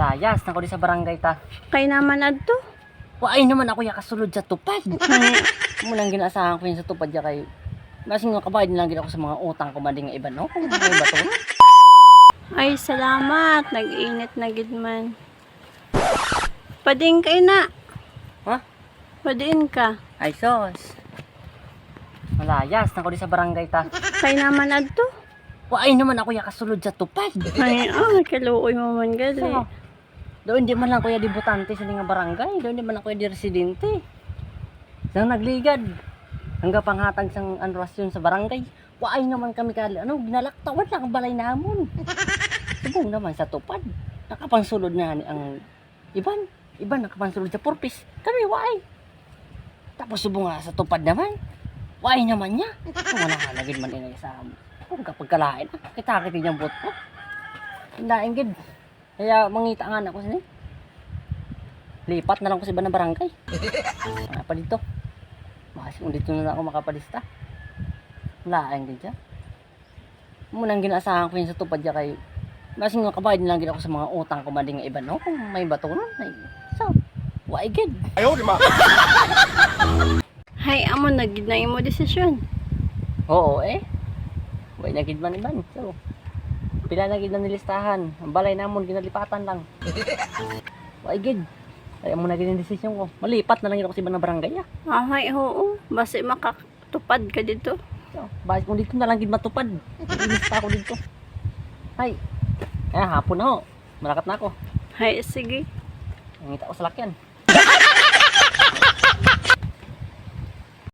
Malayas na ko di sa barangay ta. Kay naman adto. Waay naman ako ya kasulod sa tupad. Ay, Munang ginaasahan ko yun sa tupad ya kay Masing nga kabayad nilang gid ako sa mga utang ko man nga iba no. Kung na. ay salamat. Nag-init na gid man. Pading kay na. Ha? Padin ka. Ay sos. Malayas na ko di sa barangay ta. Kay naman adto. Waay naman ako ya kasulod sa tupad. Ay, ah, kaluoy mo man gali. So, doon di man lang kuya debutante sa nga barangay. Doon di man lang kuya di residente. Nang nagligad. Hanggang panghatag sang anrasyon sa barangay. Waay naman kami kali. Ano, ginalaktawan lang ang balay namon. Subong naman sa tupad. Nakapangsulod na ni ang iban. Iban nakapangsulod sa purpose. Kami waay. Tapos subong nga sa tupad naman. Waay naman niya. Ka nagid man inay sa kung kapag kalain. Kita kita niyang bot ko. Hindaing gid. Kaya mangita nga na ko sini. Lipat na lang ko sa iba na barangay. Ano pa dito? Makasi kung dito na ako makapadista. Wala ang gid siya. Munang ginaasahan ko yun sa tupad niya kay Masing nga kabayad nilang gid ako sa mga utang ko man nga iba no. Kung may bato nun. Ay, so, why gid? Hay, amo na gid na imo desisyon. Oo eh. Why na gid man iban. So, pila na gid na nilistahan. Ang balay namon ginalipatan lang. Why gid? Kaya mo na gid desisyon ko. Malipat na lang ako sa iba na barangay ah. Ah, hay, oo. Basta makatupad ka dito. So, bakit kung dito na lang gid matupad? Ilista ako dito. Ay. Kaya hapon na ho. Malakat na ako. Hay, sige. Nangita ko sa lakyan.